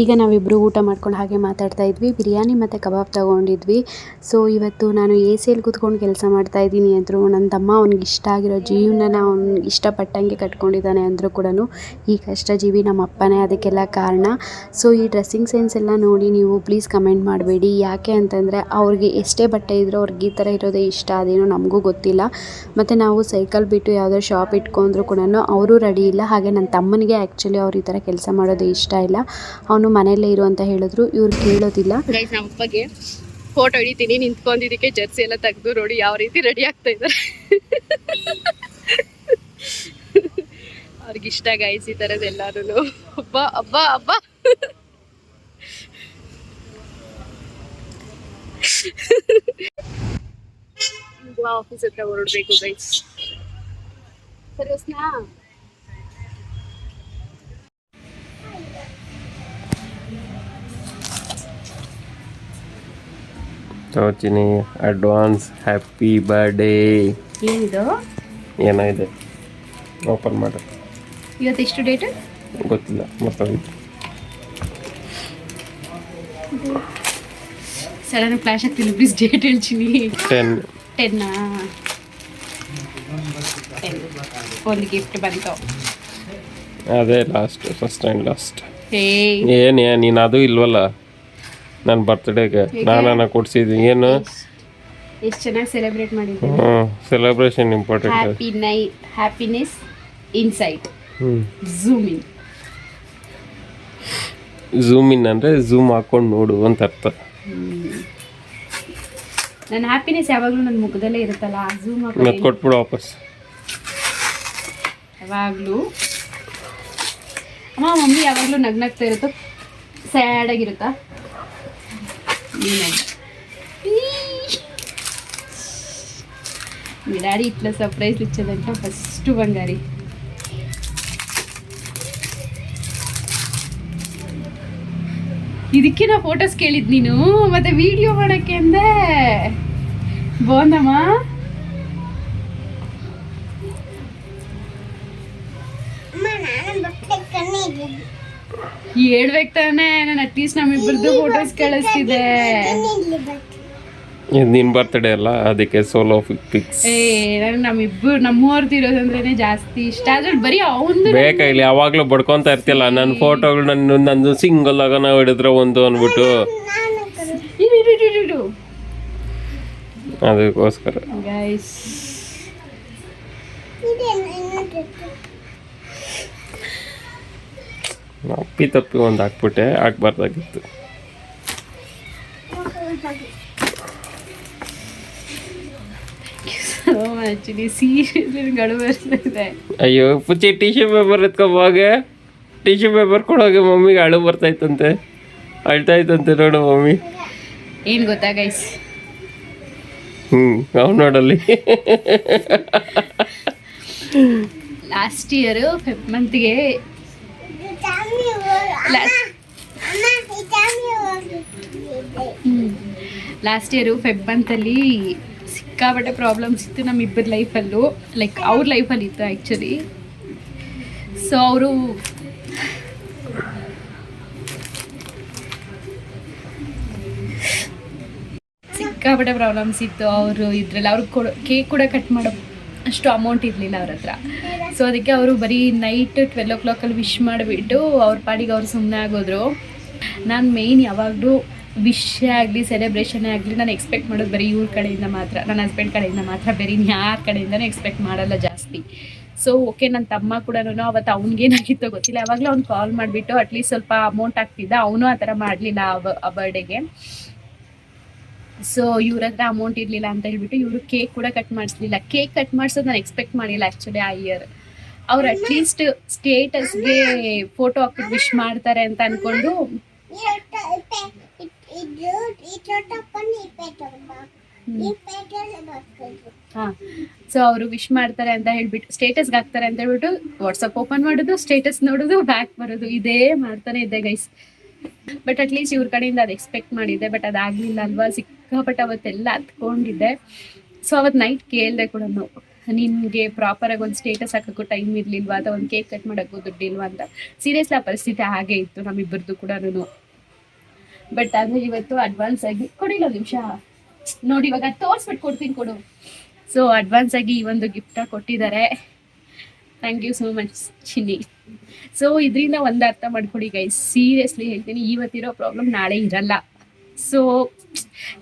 ಈಗ ನಾವಿಬ್ಬರು ಊಟ ಮಾಡ್ಕೊಂಡು ಹಾಗೆ ಮಾತಾಡ್ತಾ ಇದ್ವಿ. ಬಿರಿಯಾನಿ ಮತ್ತು ಕಬಾಬ್ ತೊಗೊಂಡಿದ್ವಿ. ಸೊ ಇವತ್ತು ನಾನು ಎ ಸಿಯಲ್ಲಿ ಕೂತ್ಕೊಂಡು ಕೆಲಸ ಮಾಡ್ತಾ ಇದ್ದೀನಿ ಅಂದರು ನನ್ನ ತಮ್ಮ ಅವ್ನಿಗೆ ಇಷ್ಟ ಆಗಿರೋ ಜೀವನನ ಅವ್ನಿಗೆ ಇಷ್ಟಪಟ್ಟಂಗೆ ಕಟ್ಕೊಂಡಿದ್ದಾನೆ ಅಂದರೂ ಕೂಡ ಈ ಕಷ್ಟ ಜೀವಿ ನಮ್ಮ ಅಪ್ಪನೇ ಅದಕ್ಕೆಲ್ಲ ಕಾರಣ. ಸೊ ಈ ಡ್ರೆಸ್ಸಿಂಗ್ ಸೆನ್ಸ್ ಎಲ್ಲ ನೋಡಿ ನೀವು ಪ್ಲೀಸ್ ಕಮೆಂಟ್ ಮಾಡಬೇಡಿ. ಯಾಕೆ ಅಂತಂದರೆ, ಅವ್ರಿಗೆ ಎಷ್ಟೇ ಬಟ್ಟೆ ಇದ್ದರೂ ಅವ್ರಿಗೆ ಈ ಥರ ಇರೋದೇ ಇಷ್ಟ, ಅದೇನೋ ನಮಗೂ ಗೊತ್ತಿಲ್ಲ. ಮತ್ತು ನಾವು ಸೈಕಲ್ ಬಿಟ್ಟು ಯಾವುದೋ ಶಾಪ್ ಇಟ್ಕೊಂಡ್ರು ಕೂಡ ಅವರು ರೆಡಿ ಇಲ್ಲ. ಹಾಗೆ ನನ್ನ ತಮ್ಮನಿಗೆ ಆ್ಯಕ್ಚುಲಿ ಅವ್ರು ಈ ಥರ ಕೆಲಸ ಮಾಡೋದು ಇಷ್ಟ ಇಲ್ಲ. ಅವನು ಮನೆಯಲ್ಲೇ ಇರು ಅಂತ ಹೇಳಿದ್ರು, ಇವ್ರು ಕೇಳೋದಿಲ್ಲ. ಅಪ್ಪಗೆ ಫೋಟೋ ಹಿಡಿತೀನಿ, ನಿಂತ್ಕೊಂಡಿದ್ದಕ್ಕೆ ಜರ್ಸಿ ಎಲ್ಲ ತೆಗೆದು ನೋಡಿ ಯಾವ ರೀತಿ ರೆಡಿ ಆಗ್ತಾ ಇದ್ದಾರೆ. ಅವ್ರಿಗೆ ಇಷ್ಟ ಗೈಸ್ ಈ ಎಲ್ಲಾರು ಹಬ್ಬ ಹಬ್ಬ ಹಬ್ಬ ಆಫೀಸ್ ಹತ್ರ ಹೊರಡ್ಬೇಕು ಗೈಸ್ ಸರಿ ಹೊಸ್ನಾ ಅಡ್ವಾನ್ಸ್ ಹ್ಯಾಪಿ ಬರ್ಡೇ ಏನಿದು? ಏನಾಗಿದೆ? ಓಪನ್ ಮಾಡು. ಇವತ್ತು ಎಷ್ಟು ಡೇಟ್ ಗೊತ್ತಿಲ್ಲ ಮತ್ತೆ ಸಡನ್ ಫ್ಲಾಶ್ ಆಗ್ತೀನಿ ಪ್ಲೀಸ್ ಡೇಟ್ ಹೇಳ್ತೀನಿ. ಟೆನ್ ಟೆನ್ ಒಂದು ಗಿಫ್ಟ್ ಬಂತು. ಅದೇ last first and last hey ಏನು ನೀನು ಅದು ಇಲ್ವಲ್ಲ? ನನ್ನ ಬರ್ತ್ಡೇಗೆ ನಾನು ಕೊಡ್ಸಿದ್ದೀನಿ ಏನು? ಎಷ್ಟು ಚೆನ್ನಾಗಿ ಸೆಲೆಬ್ರೇಟ್ ಮಾಡಿದ್ದೆ ಹ್ಞೂ ಸೆಲೆಬ್ರೇಷನ್ ಇಂಪಾರ್ಟೆಂಟ್ ಹ್ಯಾಪಿ ನೈ ಹ್ಯಾಪಿನೆಸ್ ಇನ್ಸೈಟ್ ಹ್ಞೂ ಝೂಮ್ ಇನ್ ಝೂಮ್ ಇನ್ ಅಂದರೆ ಝೂಮ್ ಹಾಕ್ಕೊಂಡು ನೋಡು ಅಂತ ಅರ್ಥ. ನನ್ನ ಹ್ಯಾಪಿನೆಸ್ ಯಾವಾಗಲೂ ನನ್ನ ಮುಖದಲ್ಲೇ ಇರುತ್ತಲ್ಲ ಝೂಮ್ ಮತ್ತೆ ಕೊಟ್ಬಿಡು ವಾಪಸ್. ಯಾವಾಗಲೂ. ಅಮ್ಮ ಮಮ್ಮಿ ಯಾವಾಗಲೂ ನಗ್ನಗ್ತಾ ಇರುತ್ತೋ? ಸ್ಯಾಡ್ ಆಗಿರುತ್ತಾ? మీ డాడీ ఇట్లా సర్ప్రైజ్ ఇచ్చేదంటే ఫస్ట్ బంగారి ಇದಕ್ಕೆ ನಾ ಫೋಟೋಸ್ ಕೇಳಿದ್ ನೀನು ಮತ್ತೆ ವಿಡಿಯೋ ಮಾಡಕ್ಕೆ ಅಂದೆ ಬಾಂದಮ್ಮ ಹೇಳ್ಬೇಕು ತಾನೇ ನಾನು ಅಟ್ಲೀಸ್ಟ್ ನಮ್ಮಿಬ್ಬರದ್ದು ಫೋಟೋಸ್ ಕಳಿಸ್ತಿದ್ದೆ ಇದು ನಿನ್ ಬರ್ತಡೇ ಅಲ್ಲ ಅದಕ್ಕೆ ಸೋಲೋ ಪಿಕ್ಸ್ ಏ ನನಗೆ ನಮ್ಮಿಬ್ಬರು ನಮ್ಮವ್ರದ್ದು ಇರೋದಂದ್ರೇನೆ ಜಾಸ್ತಿ ಇಷ್ಟ. ಅದ್ರಲ್ಲಿ ಬರೀ ಅವನು ಬೇಕಾಗಿಲ್ಲ ಯಾವಾಗ್ಲೂ ಬಡ್ಕೊಂತ ಇರ್ತಿಲ್ಲ ನನ್ನ ಫೋಟೋಗಳು ನನ್ನ ನಂದು ಸಿಂಗಲ್ ಆಗ ನಾವು ಹಿಡಿದ್ರೆ ಒಂದು ಅಂದ್ಬಿಟ್ಟು ಅದಕ್ಕೋಸ್ಕರ. ಗೈಸ್ ಅಪ್ಪಿ ತಪ್ಪಿ ಒಂದು ಹಾಕ್ಬಿಟ್ಟೆ ಹಾಕ್ಬಾರ್ದಾಗಿತ್ತು. ಅಯ್ಯೋ ಪುಚ್ಚಿ ಟಿಶ್ಯೂ ಪೇಪರ್ ಎತ್ಕೊಬೋಗೆ ಟಿಶ್ಯೂ ಪೇಪರ್ ಕೊಡೋಗೆ ಮಮ್ಮಿಗೆ ಅಳು ಬರ್ತಾಯ್ತಂತೆ. ಅಳ್ತಾ ಇತ್ತಂತೆ ನೋಡು ಮಮ್ಮಿ. ಏನು ಗೊತ್ತಾ ಗೈಸ್ ಹ್ಞೂ ಅವ್ನು ನೋಡಲ್ಲಿ. ಲಾಸ್ಟ್ ಇಯರ್ ಫೆಬ್ ಮಂತ್ಗೆ ಲಾಸ್ಟ್ ಇಯರು ಫೆಬ್ ಮಂತಲ್ಲಿ ಸಿಕ್ಕಾಪಟ್ಟೆ ಪ್ರಾಬ್ಲಮ್ಸ್ ಇತ್ತು ನಮ್ಮಿಬ್ಬರ ಲೈಫಲ್ಲೂ ಲೈಕ್ ಅವ್ರ ಲೈಫಲ್ಲಿ ಇತ್ತು ಆ್ಯಕ್ಚುಲಿ ಸೊ ಅವರು ಸಿಕ್ಕಾಪಟ್ಟೆ ಪ್ರಾಬ್ಲಮ್ಸ್ ಇತ್ತು. ಅವರು ಇದರಲ್ಲಿ ಅವ್ರಿಗೆ ಕೊಡೋ ಕೇಕ್ ಕೂಡ ಕಟ್ ಮಾಡೋ ಅಷ್ಟು ಅಮೌಂಟ್ ಇರಲಿಲ್ಲ ಅವ್ರ ಹತ್ರ. ಸೊ ಅದಕ್ಕೆ ಅವರು ಬರೀ ನೈಟ್ ಟ್ವೆಲ್ ಓ ಕ್ಲಾಕಲ್ಲಿ ವಿಶ್ ಮಾಡಿಬಿಟ್ಟು ಅವ್ರ ಪಾಡಿಗೆ ಅವ್ರು ಸುಮ್ಮನೆ ಆಗೋದ್ರು. ನಾನು ಮೇಯ್ನ್ ಯಾವಾಗಲೂ ವಿಷಯ ಆಗಲಿ ಸೆಲೆಬ್ರೇಷನೇ ಆಗಲಿ ನಾನು ಎಕ್ಸ್ಪೆಕ್ಟ್ ಮಾಡೋದು ಬರೀ ಇವ್ರ ಕಡೆಯಿಂದ ಮಾತ್ರ ನನ್ನ ಹಸ್ಬೆಂಡ್ ಕಡೆಯಿಂದ ಮಾತ್ರ, ಬೇರೆ ಯಾರ ಕಡೆಯಿಂದನೂ ಎಕ್ಸ್ಪೆಕ್ಟ್ ಮಾಡಲ್ಲ ಜಾಸ್ತಿ. ಸೊ ಓಕೆ ನನ್ನ ತಮ್ಮ ಕೂಡ ಅವತ್ತು ಅವ್ನಿಗೇನಾಗಿತ್ತೋ ಗೊತ್ತಿಲ್ಲ. ಯಾವಾಗಲೂ ಅವ್ನು ಕಾಲ್ ಮಾಡಿಬಿಟ್ಟು ಅಟ್ಲೀಸ್ಟ್ ಸ್ವಲ್ಪ ಅಮೌಂಟ್ ಆಗ್ತಿದ್ದ, ಅವನು ಆ ಥರ ಮಾಡಲಿಲ್ಲ ಆ ಬರ್ಡೇಗೆ ಸೊ ಇವ್ರ ಹತ್ರ ಅಮೌಂಟ್ ಇರಲಿಲ್ಲ ಅಂತ ಹೇಳ್ಬಿಟ್ಟು ಇವರು ಕೇಕ್ ಕೂಡ ಕಟ್ ಮಾಡಿಸ್ಲಿಲ್ಲ. ಕೇಕ್ ಕಟ್ ಮಾಡಿಸೋದು ನಾನು ಎಕ್ಸ್ಪೆಕ್ಟ್ ಮಾಡಿಲ್ಲ ಆ್ಯಕ್ಚುಲಿ ಆ ಇಯರ್ ಅವ್ರು ಅಟ್ಲೀಸ್ಟ್ ಸ್ಟೇಟಸ್ಗೆ ಫೋಟೋ ಹಾಕ್ಬಿಟ್ಟು ವಿಶ್ ಮಾಡ್ತಾರೆ ಅಂತ ಅನ್ಕೊಂಡು ಹಾಂ. ಸೊ ಅವರು ವಿಶ್ ಮಾಡ್ತಾರೆ ಅಂತ ಹೇಳ್ಬಿಟ್ಟು ಸ್ಟೇಟಸ್ಗೆ ಹಾಕ್ತಾರೆ ಅಂತ ಹೇಳ್ಬಿಟ್ಟು ವಾಟ್ಸಪ್ ಓಪನ್ ಮಾಡೋದು ಸ್ಟೇಟಸ್ ನೋಡೋದು ಬ್ಯಾಕ್ ಬರೋದು. ಇದೇ ಮಾಡ್ತಾನೆ ಇದ್ದೆ ಗೈಸ್ ಬಟ್ ಅಟ್ಲೀಸ್ಟ್ ಇವ್ರ ಕಡೆಯಿಂದ ಅದು ಎಕ್ಸ್ಪೆಕ್ಟ್ ಮಾಡಿದ್ದೆ ಬಟ್ ಅದಾಗಲಿಲ್ಲ ಅಲ್ವಾ? ಸಿಕ್ಕಾಪಟ್ಟೆ ಅವತ್ತೆಲ್ಲ ಹತ್ಕೊಂಡಿದ್ದೆ ಸೊ ಅವತ್ತು ನೈಟ್ ಕೇಳಿದೆ ಕೂಡ ಪ್ರಾಪರ್ ಆಗಿ ಒಂದು ಸ್ಟೇಟಸ್ ಹಾಕೋಕ್ಕೂ ಟೈಮ್ ಇರಲಿಲ್ವಾ? ಅಥವಾ ಒಂದು ಕೇಕ್ ಕಟ್ ಮಾಡೋಕ್ಕೂ ದುಡ್ಡಿಲ್ವಾ ಅಂತ? ಸೀರಿಯಸ್ಲಿ ಆ ಪರಿಸ್ಥಿತಿ ಹಾಗೆ ಇತ್ತು ನಮ್ಮಿಬ್ಬರದು ಕೂಡ ಬಟ್ ಆದರೆ ಇವತ್ತು ಅಡ್ವಾನ್ಸ್ ಆಗಿ ಕೊಡಿಲ್ಲ ನಿಮಿಷ. ನೋಡಿ ಇವಾಗ ತೋರ್ಸ್ಬಿಟ್ಟು ಕೊಡ್ತೀನಿ ಕೊಡು. ಸೊ ಅಡ್ವಾನ್ಸ್ ಆಗಿ ಈ ಒಂದು ಗಿಫ್ಟ ಕೊಟ್ಟಿದ್ದಾರೆ. Thank you so much Chinni so ಇದರಿಂದ ಒಂದು ಅರ್ಥ ಮಾಡ್ಕೊಡಿ ಗೈಸ್ ಸೀರಿಯಸ್ಲಿ ಹೇಳ್ತೀನಿ ಇವತ್ತಿರೋ ಪ್ರಾಬ್ಲಮ್ ನಾಳೆ ಇರಲ್ಲ. ಸೊ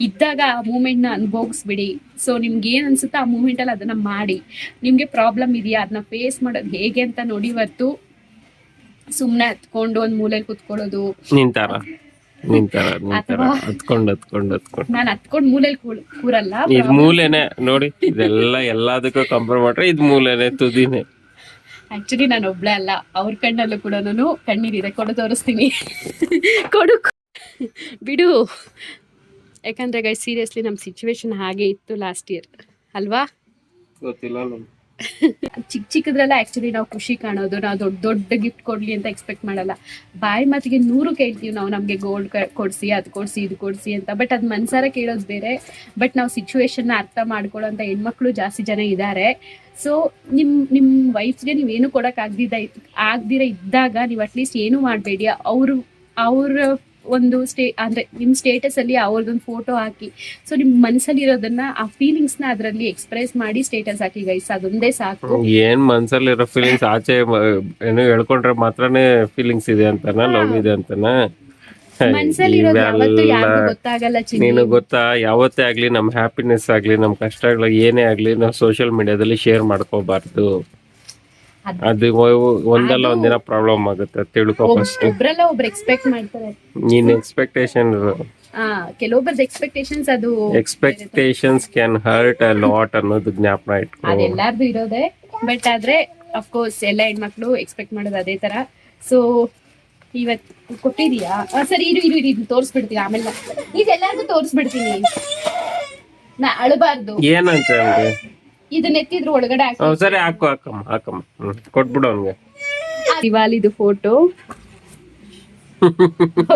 ಇದ್ದಾಗ ಆ ಮೂಮೆಂಟ್ನ ಅನುಭವಿಸ್ಬಿಡಿ. ಸೊ ನಿಮ್ಗೆ ಏನು ಅನ್ಸುತ್ತೋ ಆ ಮೂಮೆಂಟಲ್ಲಿ ಅದನ್ನು ಮಾಡಿ. ನಿಮಗೆ ಪ್ರಾಬ್ಲಮ್ ಇದೆಯಾ? ಅದನ್ನ ಫೇಸ್ ಮಾಡೋದು ಹೇಗೆ ಅಂತ ನೋಡಿ ಹೊರ್ತು ಸುಮ್ಮನೆ ಹತ್ಕೊಂಡು ಒಂದು ಮೂಲೆಯಲ್ಲಿ ಕುತ್ಕೊಳ್ಳೋದು. ನಿಂತಾರ? ನಿಂತಾರ ನಿಂತಾರ. ಅಥವಾ- ಹತ್ಕೊಂಡು ಹತ್ಕೊಂಡು ಹತ್ಕೊಂಡು. ನಾನು ಹತ್ಕೊಂಡು ಮೂಲೆಯಲ್ಲಿ ಕೂರಲ್ಲ ಇದು ಮೂಲೆನೆ ನೋಡಿ ಇದೆಲ್ಲ ಎಲ್ಲದಕ್ಕೂ ಕಂಪೇರ್ ಮಾಡ್ರೆ ಇದು ಮೂಲೆನೆ ತುದಿನೇ. ಆಕ್ಚುಲಿ ನಾನು ಒಬ್ಳೆ ಅಲ್ಲ. ಅವ್ರ ಕಣ್ಣಲ್ಲೂ ಕೂಡ ಕಣ್ಣೀರಿದೆ ಕೊಡು ತೋರಿಸ್ತೀನಿ. ಕೊಡು ಬಿಡು. ಯಾಕಂದ್ರೆ ಗೈ ಸೀರಿಯಸ್ಲಿ ನಮ್ಮ ಸಿಚುವೇಶನ್ ಹಾಗೆ ಇತ್ತು ಲಾಸ್ಟ್ ಇಯರ್ ಅಲ್ವಾ? ಗೊತ್ತಿಲ್ಲ ಚಿಕ್ಕ ಚಿಕ್ಕದ್ರಲ್ಲ ಆಕ್ಚುಲಿ ನಾವು ಖುಷಿ ಕಾಣೋದು, ನಾವು ದೊಡ್ಡ ದೊಡ್ಡ ಗಿಫ್ಟ್ ಕೊಡ್ಲಿ ಅಂತ ಎಕ್ಸ್ಪೆಕ್ಟ್ ಮಾಡಲ್ಲ. ಬಾಯಿ ಮಾತಿಗೆ ನೂರು ಕೇಳ್ತೀವಿ ನಾವು ನಮಗೆ ಗೋಲ್ಡ್ ಕೊಡಿಸಿ, ಅದು ಕೊಡಿಸಿ, ಇದು ಕೊಡಿಸಿ ಅಂತ ಬಟ್ ಅದು ಮನ್ಸಾರ ಕೇಳೋದು ಬೇರೆ. ಬಟ್ ನಾವು ಸಿಚುವೇಶನ್ನ ಅರ್ಥ ಮಾಡ್ಕೊಳ್ಳೋ ಅಂತ ಹೆಣ್ಮಕ್ಳು ಜಾಸ್ತಿ ಜನ ಇದ್ದಾರೆ ಸೊ ನಿಮ್ಮ ನಿಮ್ಮ ಏನು ನೀವೇನು ಕೊಡೋಕ್ಕಾಗ್ದಿದ್ದ ಆಗ್ದಿರ ಇದ್ದಾಗ ನೀವು ಅಟ್ಲೀಸ್ಟ್ ಏನು ಮಾಡಬೇಡಿ. ಅವರು ಅವ್ರ ಒಂದು ಸ್ಟೇ ನಿಮ್ ನಿಮ್ಮ ಸ್ಟೇಟಸಲ್ಲಿ ಅವ್ರದ್ದೊಂದು ಫೋಟೋ ಹಾಕಿ. ಸೊ ನಿಮ್ಮ ಮನಸ್ಸಲ್ಲಿ ಇರೋದನ್ನ ಆ ಫೀಲಿಂಗ್ಸ್ನ ಅದರಲ್ಲಿ ಎಕ್ಸ್ಪ್ರೆಸ್ ಮಾಡಿ ಸ್ಟೇಟಸ್ ಹಾಕಿ ಗೈಸ್ ಅದೊಂದೇ ಸಾಕು. ಏನ್ ಮನ್ಸಲ್ಲಿರೋ ಫೀಲಿಂಗ್ಸ್ ಆಚೆ ಏನು ಏನೋ ಹೇಳ್ಕೊಂಡ್ರೆ ಮಾತ್ರನೇ ಫೀಲಿಂಗ್ಸ್ ಇದೆ ಅಂತನ? ಲವ್ ಇದೆ ಅಂತನ? ಮನ್ಸಲ್ಲಿ ಇರೋದು ಯಾವತ್ತೂ ಯಾರಿಗೂ ಗೊತ್ತಾಗಲ್ಲ ಚಿನ್ನಿ. ನೀನು ಗೊತ್ತಾ? ಯಾವತ್ತೇ ಆಗ್ಲಿ ನಮ್ ಹ್ಯಾಪಿನೆಸ್ ಆಗ್ಲಿ ನಮ್ ಕಷ್ಟಗಳು ಏನೇ ಆಗ್ಲಿ ನಾವು ಸೋಷಿಯಲ್ ಮೀಡಿಯಾದಲ್ಲಿ ಶೇರ್ ಮಾಡ್ಕೋಬಾರ್ದು. ಅದ್- ಒಂದಲ್ಲ ಒಂದಿನ ಪ್ರಾಬ್ಲಮ್ ಆಗುತ್ತೆ ತಿಳ್ಕೊ ಫಸ್ಟ್ ಒಬ್ರಲ್ಲ ಒಬ್ರು ಎಕ್ಸ್ಪೆಕ್ಟ್ ಮಾಡ್ತಾರೆ. ನೀನ್ ಎಕ್ಸ್ಪೆಕ್ಟೇಷನ್ ಆ ಕೆಲವೊಬ್ಬರದ್ದು ಎಕ್ಸ್ಪೆಕ್ಟೇಷನ್ಸ್ ಅದು expectations can hurt a lot ಅನ್ನೋದು ಜ್ಞಾಪನ ಇಟ್ಕೊ. ಅದೆಲ್ಲಾರ್ದು ಇರೋದೇ. ಬಟ್ ಆದ್ರೆ ಅಫ್ಕೋರ್ಸ್ ಎಲ್ಲ ಹೆಣ್ಮಕ್ಳು ಎಕ್ಸ್ಪೆಕ್ಟ್ ಮಾಡೋದು ಅದೇ ತರ. ಸೊ ಇವತ್ ಕೊಟ್ಟಿದೀಯಾ ಸರಿ ಇರು ಇರು ಇರು ಇದನ್ನ ತೋರಿಸ್ಬಿಡ್ತೀನಿ ಆಮೇಲೆ. ಇದೆಲ್ಲರಿಗೂ ತೋರಿಸ್ಬಿಡ್ತೀನಿ. ನಾ ಅಳಬಾರ್ದು. ಏನಂತ ಇದನ್ನ ಎತ್ತಿದ್ರು ಒಳಗಡೆ ಹಾಕಿ. ಸರಿ ಹಾಕು ಹಾಕಮ್ಮ ಹಾಕಮ್ಮ. ಹ್ಮ್ ಕೊಟ್ಬಿಡು ಅವ್ನಿಗೆ. ದಿವಾಲಿದು ಫೋಟೋ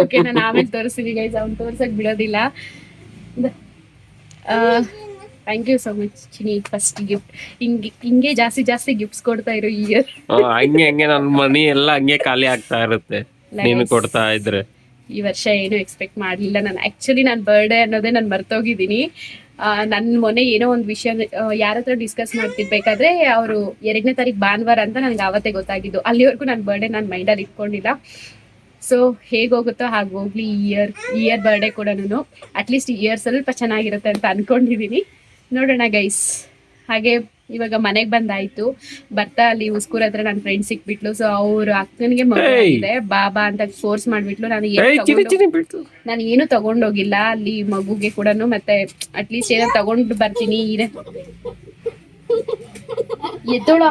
ಓಕೆ ನಾನು ಆಮೇಲೆ ತೋರಿಸ್ತೀನಿ ಗೈಸ್ ಅವ್ನು ತೋರ್ಸಕ್ ಬಿಡೋದಿಲ್ಲ. ಆ, thank you so much Chini first gift ಹಿಂಗೆ ಹಿಂಗೆ ಜಾಸ್ತಿ ಜಾಸ್ತಿ ಗಿಫ್ಟ್ಸ್ ಕೊಡ್ತಾ ಇರೋ ಇಯರ್ ಆ, ಹಂಗೆ ಹಂಗೆ ನನ್ನ ಮನಿ ಎಲ್ಲ ಹಂಗೆ ಖಾಲಿ ಆಗ್ತಾ ಇರುತ್ತೆ. ನೀನು ಕೊಡ್ತಾ ಇದ್ರೆ. ಈ ವರ್ಷ ಏನು ಎಕ್ಸ್ಪೆಕ್ಟ್ ಮಾಡಲಿಲ್ಲ ನಾನು. ಆಕ್ಚುಲಿ ನನ್ನ ಬರ್ಡೇ ಅನ್ನೋದೇ ನಾನು ಮರ್ತೋಗಿದ್ದೀನಿ. ನನ್ನ ಮೊನ್ನೆ ಏನೋ ಒಂದು ವಿಷಯ ಯಾರ ಹತ್ರ ಡಿಸ್ಕಸ್ ಮಾಡ್ತಿರ್ಬೇಕಾದ್ರೆ ಅವರು ಎರಡನೇ ತಾರೀಕು ಭಾನುವಾರ ಅಂತ ನನಗೆ ಆವತ್ತೇ ಗೊತ್ತಾಗಿದ್ದು. ಅಲ್ಲಿವರೆಗೂ ನನ್ನ ಬರ್ಡೇ ನಾನು ಮೈಂಡಲ್ಲಿ ಇಟ್ಕೊಂಡಿಲ್ಲ. ಸೊ ಹೇಗ್ ಹೋಗುತ್ತೋ ಹಾಗೆ ಹೋಗ್ಲಿ ಇಯರ್ ಇಯರ್ ಬರ್ಡೇ ಕೂಡ ನಾನು ಅಟ್ಲೀಸ್ಟ್ ಇಯರ್ ಸ್ವಲ್ಪ ಚೆನ್ನಾಗಿರುತ್ತೆ ಅಂತ ಅನ್ಕೊಂಡಿದ್ದೀನಿ ನೋಡೋಣ ಗೈಸ್ ಹಾಗೆ ಇವಾಗ ಮನೆಗೆ ಬಂದಾಯ್ತು. ಬರ್ತಾ ಅಲ್ಲಿ ಉಸ್ಕೂರ್ ಹತ್ರ ನನ್ನ ಫ್ರೆಂಡ್ ಸಿಕ್ಬಿಟ್ಲು. ಸೊ ಅವ್ರ ಅಕ್ಕನಿಗೆ ಮಗುವಾಗಿದೆ ಬಾಬಾ ಅಂತ ಫೋರ್ಸ್ ಮಾಡ್ಬಿಟ್ಲು. ನಾನು ಏನು ನಾನು ಏನು ತಗೊಂಡೋಗಿಲ್ಲ. ಅಲ್ಲಿ ಮಗುಗೆ ಕೂಡ ಮತ್ತೆ ಅಟ್ಲೀಸ್ಟ್ ಏನೋ ತಗೊಂಡು ಬರ್ತೀನಿ. ಇದೆ ಎದ್ದೋಳ.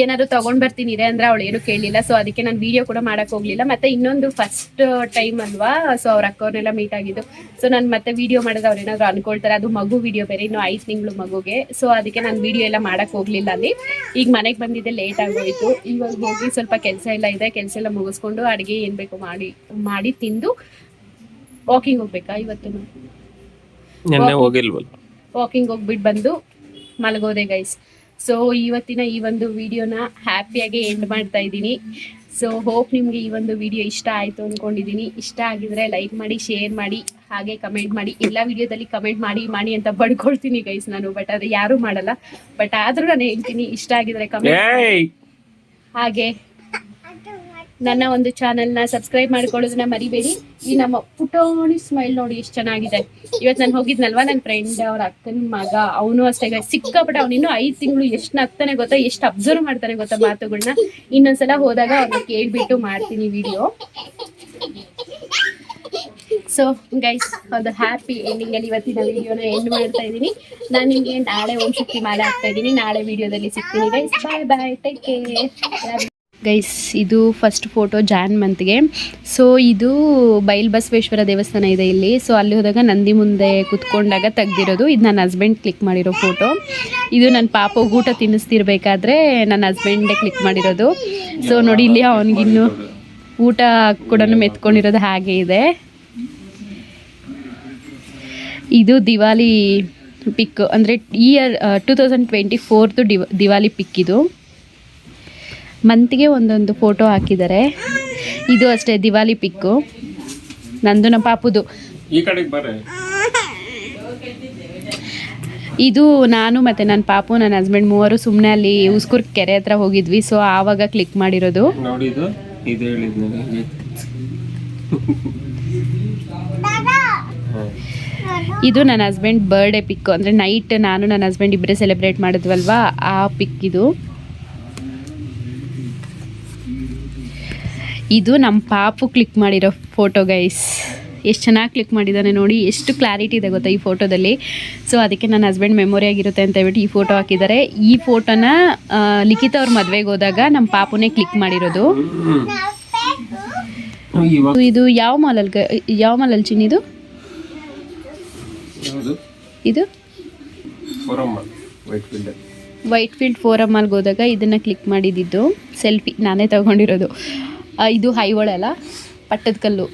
ಏನಾದ್ರು ತಗೊಂಡ್ ಬರ್ತೀನಿ ಇದೆ ಅಂದ್ರೆ ಅವಳು ಏನು ಕೇಳಿಲ್ಲ. ಸೊ ಅದಕ್ಕೆ ನಾನು ವಿಡಿಯೋ ಕೂಡ ಮಾಡಕ್ ಹೋಗ್ಲಿಲ್ಲ. ಮತ್ತೆ ಇನ್ನೊಂದು ಫಸ್ಟ್ ಟೈಮ್ ಅಲ್ವಾ? ಸೊ ಅವ್ರ ಅಕ್ಕವ್ರನ್ನೆಲ್ಲ ಮೀಟ್ ಆಗಿದ್ದು. ಸೊ ನಾನು ಮತ್ತೆ ವಿಡಿಯೋ ಮಾಡಿದ್ರೆ ಅವ್ರು ಏನಾದ್ರು ಅನ್ಕೊಳ್ತಾರೆ. ಅದು ಮಗು ವಿಡಿಯೋ ಬೇರೆ ಇನ್ನು ಐದು ತಿಂಗಳು ಮಗುಗೆ. ಸೊ ಅದಕ್ಕೆ ನಾನು ವಿಡಿಯೋ ಎಲ್ಲ ಮಾಡಕ್ ಹೋಗ್ಲಿಲ್ಲ ಅಲ್ಲಿ. ಈಗ ಮನೆಗೆ ಬಂದಿದ್ದೆ ಲೇಟ್ ಆಗೋಯ್ತು. ಇವಾಗ ಹೋಗಿ ಸ್ವಲ್ಪ ಕೆಲಸ ಎಲ್ಲ ಇದೆ. ಕೆಲಸ ಎಲ್ಲ ಮುಗಿಸ್ಕೊಂಡು ಅಡುಗೆ ಏನ್ ಬೇಕು ಮಾಡಿ ಮಾಡಿ ತಿಂದು ವಾಕಿಂಗ್ ಹೋಗ್ಬೇಕಾ ಇವತ್ತು? ವಾಕಿಂಗ್ ಹೋಗ್ಬಿಟ್ಟು ಬಂದು ಮಲಗೋದೆ ಗೈಸ್ ಸೊ ಇವತ್ತಿನ ಈ ಒಂದು ವಿಡಿಯೋನ ಹ್ಯಾಪಿಯಾಗಿ ಎಂಡ್ ಮಾಡ್ತಾ ಇದ್ದೀನಿ. ಸೊ ಹೋಪ್ ನಿಮಗೆ ಈ ಒಂದು ವಿಡಿಯೋ ಇಷ್ಟ ಆಯಿತು ಅಂದ್ಕೊಂಡಿದ್ದೀನಿ ಇಷ್ಟ ಆಗಿದ್ರೆ ಲೈಕ್ ಮಾಡಿ ಶೇರ್ ಮಾಡಿ ಹಾಗೆ ಕಮೆಂಟ್ ಮಾಡಿ. ಎಲ್ಲ ವಿಡಿಯೋದಲ್ಲಿ ಕಮೆಂಟ್ ಮಾಡಿ ಮಾಡಿ ಅಂತ ಬಡ್ಕೊಳ್ತೀನಿ ಗೈಸ್ ನಾನು ಬಟ್ ಅದು ಯಾರೂ ಮಾಡಲ್ಲ. ಬಟ್ ಆದರೂ ನಾನು ಹೇಳ್ತೀನಿ ಇಷ್ಟ ಆಗಿದ್ರೆ ಕಮೆಂಟ್ ಹಾಗೆ. ನನ್ನ ಒಂದು ಚಾನೆಲ್ನ ಸಬ್ಸ್ಕ್ರೈಬ್ ಮಾಡ್ಕೊಳ್ಳೋದನ್ನ ಮರಿಬೇಡಿ. ಈ ನಮ್ಮ ಪುಟೋಣಿ ಸ್ಮೈಲ್ ನೋಡಿ ಎಷ್ಟು ಚೆನ್ನಾಗಿದೆ. ಇವತ್ತು ನಾನು ಹೋಗಿದ್ನಲ್ವಾ ನನ್ನ ಫ್ರೆಂಡ್ ಅವ್ರ ಅಕ್ಕನ ಮಗ. ಅವನು ಅಷ್ಟೇ. ಸಿಕ್ಕಾಪಟ್ಟೆ ಅವ್ನು ಇನ್ನೂ ಐದು ತಿಂಗಳು ಎಷ್ಟು ನಗ್ತಾನೆ ಗೊತ್ತಾ? ಎಷ್ಟು ಅಬ್ಸರ್ವ್ ಮಾಡ್ತಾನೆ ಗೊತ್ತಾ ಮಾತುಗಳನ್ನ ಇನ್ನೊಂದ್ಸಲ ಹೋದಾಗ ಅವ್ರನ್ನ ಕೇಳ್ಬಿಟ್ಟು ಮಾಡ್ತೀನಿ ವಿಡಿಯೋ ಸೊ ಗೈಸ್ ಒಂದು ಹ್ಯಾಪಿ ಎಂಡಿಂಗ್ ಅಲ್ಲಿ ಇವತ್ತಿನ ವಿಡಿಯೋನ ಎಂಡ್ ಮಾಡ್ತಾ ಇದ್ದೀನಿ. ನಾನು ನಿಮಗೆ ನಾಳೆ ಓಂ ಶಕ್ತಿ ಮಾಲೆ ಹಾಕ್ತಾ ಇದ್ದೀನಿ. ನಾಳೆ ವಿಡಿಯೋದಲ್ಲಿ ಸಿಗ್ತೀನಿ guys bye bye take care guys, ಇದು ಫಸ್ಟ್ ಫೋಟೋ ಜಾನ್ ಮಂತ್ಗೆ ಸೊ ಇದು ಬೈಲ್ ಬಸವೇಶ್ವರ ದೇವಸ್ಥಾನ ಇದೆ ಇಲ್ಲಿ. ಸೊ ಅಲ್ಲಿ ಹೋದಾಗ ನಂದಿ ಮುಂದೆ ಕುತ್ಕೊಂಡಾಗ ತೆಗ್ದಿರೋದು. ಇದು ನನ್ನ ಹಸ್ಬೆಂಡ್ ಕ್ಲಿಕ್ ಮಾಡಿರೋ ಫೋಟೋ ಇದು ನನ್ನ ಪಾಪ ಊಟ ತಿನ್ನಿಸ್ತಿರ್ಬೇಕಾದ್ರೆ ನನ್ನ ಹಸ್ಬೆಂಡೇ ಕ್ಲಿಕ್ ಮಾಡಿರೋದು. ಸೊ ನೋಡಿ, ಇಲ್ಲಿ ಅವನಿಗಿನ್ನು ಊಟ ಕೂಡ ಮೆತ್ಕೊಂಡಿರೋದು ಹಾಗೆ ಇದೆ. ಇದು ದಿವಾಲಿ ಪಿಕ್ ಅಂದರೆ ಇಯರ್ ಟೂ ತೌಸಂಡ್ ಟ್ವೆಂಟಿ ಫೋರ್ದು ದಿವಾಲಿ ಪಿಕ್ ಇದು. ಮಂತ್ಗೆ ಒಂದೊಂದು ಫೋಟೋ ಹಾಕಿದ್ದಾರೆ. ಇದು ಅಷ್ಟೇ ದಿವಾಲಿ ಪಿಕ್ಕು. ನಂದು ನಮ್ಮ ಪಾಪುದು. ಇದು ನಾನು ಮತ್ತು ನನ್ನ ಪಾಪು ನನ್ನ ಹಸ್ಬೆಂಡ್ ಮೂವರು ಸುಮ್ಮನೆ ಅಲ್ಲಿ ಉಸ್ಕೂರ್ ಕೆರೆ ಹತ್ರ ಹೋಗಿದ್ವಿ. ಸೊ ಆವಾಗ ಕ್ಲಿಕ್ ಮಾಡಿರೋದು. ಇದು. ನನ್ನ ಹಸ್ಬೆಂಡ್ ಬರ್ಡೇ ಪಿಕ್ ಅಂದರೆ ನೈಟ್ ನಾನು ನನ್ನ ಹಸ್ಬೆಂಡ್ ಇಬ್ಬರೇ ಸೆಲೆಬ್ರೇಟ್ ಮಾಡಿದ್ವಲ್ವಾ? ಆ ಪಿಕ್ ಇದು. ಇದು ನಮ್ಮ ಪಾಪು ಕ್ಲಿಕ್ ಮಾಡಿರೋ ಫೋಟೋ ಗೈಸ್ ಎಷ್ಟು ಚೆನ್ನಾಗಿ ಕ್ಲಿಕ್ ಮಾಡಿದ್ದಾನೆ ನೋಡಿ. ಎಷ್ಟು ಕ್ಲಾರಿಟಿ ಇದೆ ಗೊತ್ತಾ ಈ ಫೋಟೋದಲ್ಲಿ ಸೊ ಅದಕ್ಕೆ ನನ್ನ ಹಸ್ಬೆಂಡ್ ಮೆಮೊರಿ ಆಗಿರುತ್ತೆ ಅಂತ ಹೇಳ್ಬಿಟ್ಟು ಈ ಫೋಟೋ ಹಾಕಿದ್ದಾರೆ. ಈ ಫೋಟೋನ ಲಿಖಿತ ಅವ್ರ ಮದುವೆಗೆ ಹೋದಾಗ ನಮ್ಮ ಪಾಪುನೇ ಕ್ಲಿಕ್ ಮಾಡಿರೋದು. ಇದು ಯಾವ ಮಾಲಲ್ಲಿ ಯಾವ ಮಾಲಲ್ಲಿ ಚಿನ್ನಿದು ಇದು? White field. ಫೋರಮ್ ಮಾಲ್ಗೆ ಹೋದಾಗ ಇದನ್ನ ಕ್ಲಿಕ್ ಮಾಡಿದ್ದು. ಸೆಲ್ಫಿ ನಾನೇ ತಗೊಂಡಿರೋದು. ಇದು ಹೈವಳ ಅಲ್ಲ ಪಟ್ಟದ ಕಲ್ಲು.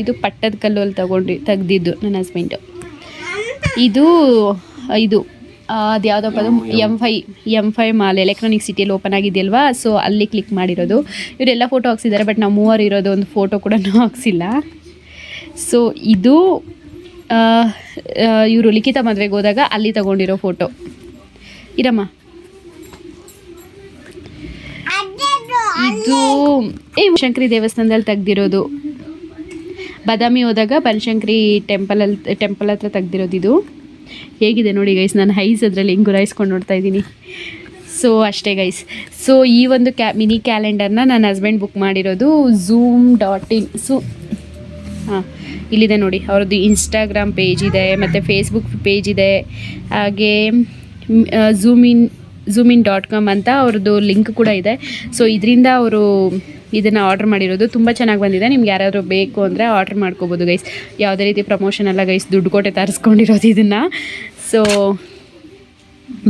ಇದು ಪಟ್ಟದ ಕಲ್ಲು ಅಲ್ಲಿ ತಗೊಂಡು ತೆಗ್ದಿದ್ದು ನನ್ನ ಹಸ್ಬೆಂಡು ಇದು ಇದು ಅದು ಯಾವುದಪ್ಪ ಅದು M fi M fi mall electronic ಸಿಟಿಯಲ್ಲಿ ಓಪನ್ ಆಗಿದೆಯಲ್ವಾ? ಸೊ ಅಲ್ಲಿ ಕ್ಲಿಕ್ ಮಾಡಿರೋದು. ಇವರೆಲ್ಲ ಫೋಟೋ ಹಾಕ್ಸಿದ್ದಾರೆ ಬಟ್ ನಾವು ಮೂವರು ಇರೋದು ಒಂದು ಫೋಟೋ ಕೂಡ ಹಾಕ್ಸಿಲ್ಲ. ಸೊ ಇದು ಇವರು ಲಿಖಿತ ಮದುವೆಗೆ ಹೋದಾಗ ಅಲ್ಲಿ ತಗೊಂಡಿರೋ ಫೋಟೋ ಇರಮ್ಮ. ಇದು ಏ ಶಂಕರಿ ದೇವಸ್ಥಾನದಲ್ಲಿ ತೆಗ್ದಿರೋದು. ಬಾದಾಮಿ ಹೋದಾಗ ಬನಶಂಕರಿ ಟೆಂಪಲಲ್ಲಿ ಟೆಂಪಲ್ ಹತ್ರ ತೆಗ್ದಿರೋದು ಇದು. ಹೇಗಿದೆ ನೋಡಿ ಗೈಸ್ ನಾನು ಹೈಸ್ ಅದರಲ್ಲಿ ಹೆಂಗೆ ಗುರಾಯಿಸ್ಕೊಂಡು ನೋಡ್ತಾ ಇದ್ದೀನಿ. ಸೊ ಅಷ್ಟೇ ಗೈಸ್ ಸೊ ಈ ಒಂದು ಕ್ಯಾ ಮಿನಿ ಕ್ಯಾಲೆಂಡರ್ನ ನನ್ನ ಹಸ್ಬೆಂಡ್ ಬುಕ್ ಮಾಡಿರೋದು ಝೂಮ್ ಡಾಟ್ ಇನ್ ಸು ಹಾಂ, ಇಲ್ಲಿದೆ ನೋಡಿ. ಅವ್ರದ್ದು ಇನ್ಸ್ಟಾಗ್ರಾಮ್ ಪೇಜ್ ಇದೆ, ಮತ್ತು ಫೇಸ್ಬುಕ್ ಪೇಜ್ ಇದೆ. ಹಾಗೆ zoom in zoom in dot com ಅಂತ ಅವ್ರದ್ದು ಲಿಂಕ್ ಕೂಡ ಇದೆ. ಸೊ ಇದರಿಂದ ಅವರು ಇದನ್ನು ಆರ್ಡ್ರ್ ಮಾಡಿರೋದು ತುಂಬ ಚೆನ್ನಾಗಿ ಬಂದಿದೆ. ನಿಮ್ಗೆ ಯಾರಾದರೂ ಬೇಕು ಅಂದರೆ ಆರ್ಡ್ರ್ ಮಾಡ್ಕೋಬೋದು ಗೈಸ್ ಯಾವುದೇ ರೀತಿ ಪ್ರಮೋಷನ್ ಎಲ್ಲ ಗೈಸ್ ದುಡ್ಡು ಕೊಟ್ಟೆ ತರಿಸ್ಕೊಂಡಿರೋದು ಇದನ್ನು. ಸೊ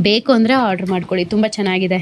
ಬೇಕು ಅಂದರೆ ಆರ್ಡ್ರ್ ಮಾಡ್ಕೊಳ್ಳಿ. ತುಂಬ ಚೆನ್ನಾಗಿದೆ.